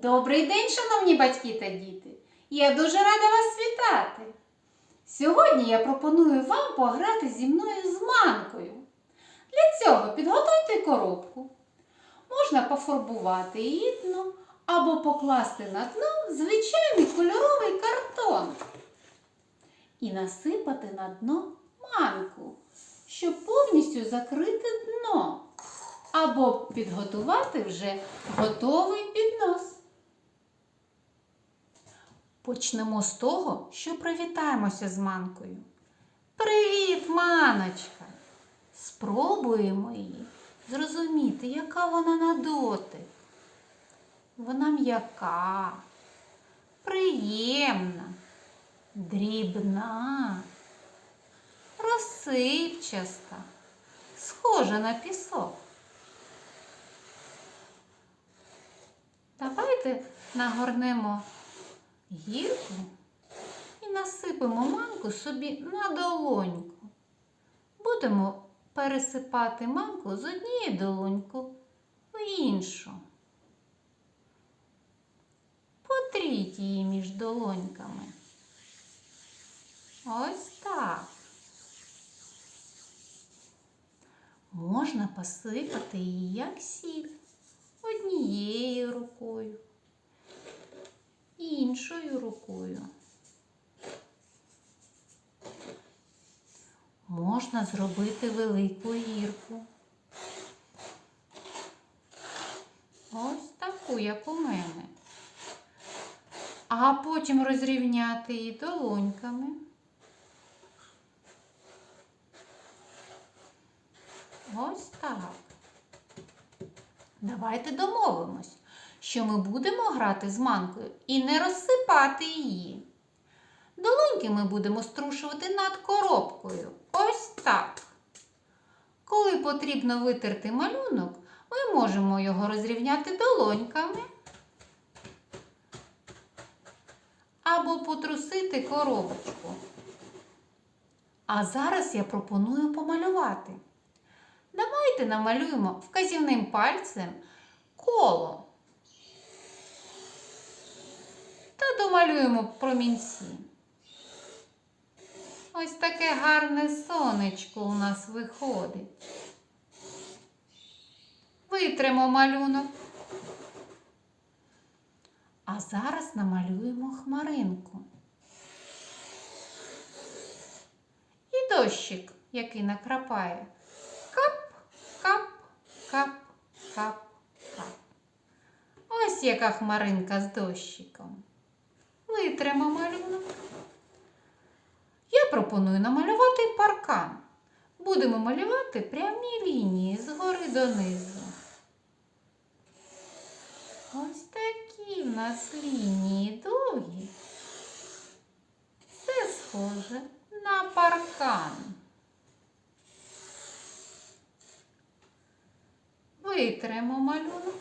Добрий день, шановні батьки та діти! Я дуже рада вас вітати. Сьогодні я пропоную вам пограти зі мною з манкою. Для цього підготуйте коробку. Можна пофарбувати її дно або покласти на дно звичайний кольоровий картон і насипати на дно манку, щоб повністю закрити дно або підготувати вже готовий піднос. Почнемо з того, що привітаємося з манкою. Привіт, маночка! Спробуємо її зрозуміти, яка вона на дотик. Вона м'яка, приємна, дрібна, розсипчаста, схожа на пісок. Давайте нагорнемо гірку і насипемо манку собі на долоньку. Будемо пересипати манку з однієї долоньку в іншу. Потріть її між долоньками. Ось так. Можна посипати її як сіль однією рукою, іншою рукою. Можна зробити велику гірку. Ось таку, як у мене. А потім розрівняти її долоньками. Ось так. Давайте домовимось, що ми будемо грати з манкою і не розсипати її. Долоньки ми будемо струшувати над коробкою. Ось так. Коли потрібно витерти малюнок, ми можемо його розрівняти долоньками або потрусити коробочку. А зараз я пропоную помалювати. Давайте намалюємо вказівним пальцем коло та домалюємо промінці. Ось таке гарне сонечко у нас виходить. Витримо малюнок. А зараз намалюємо хмаринку. І дощик, який накрапає. Кап, кап, кап, кап, кап. Ось яка хмаринка з дощиком. Витримо малюнок. Я пропоную намалювати паркан. Будемо малювати прямі лінії згори донизу. Ось такі в нас лінії довгі. Це схоже на паркан. Витримо малюнок.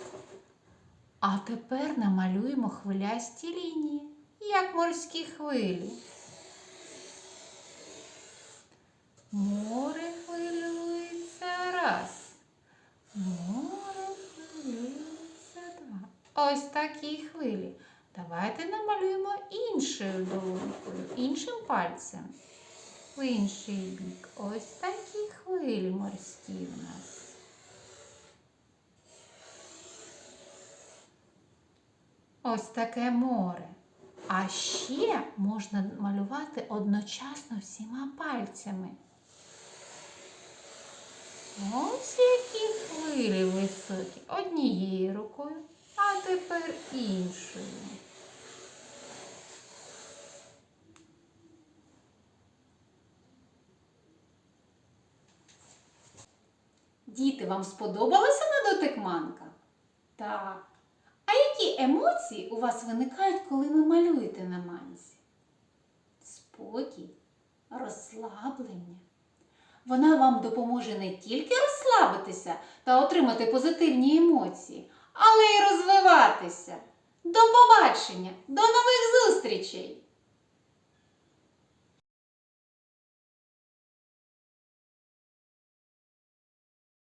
А тепер намалюємо хвилясті лінії, як морські хвилі. Море хвилюється раз. Море хвилюється два. Ось такі хвилі. Давайте намалюємо іншою долонькою, іншим пальцем. В інший бік. Ось такі хвилі морські в нас. Ось таке море. А ще можна малювати одночасно всіма пальцями. Ось які хвилі високі. Однією рукою, а тепер іншою. Діти, вам сподобалася на дотик манка? Так. Які емоції у вас виникають, коли ви малюєте на манзі? Спокій, розслаблення. Вона вам допоможе не тільки розслабитися та отримати позитивні емоції, але й розвиватися. До побачення, до нових зустрічей!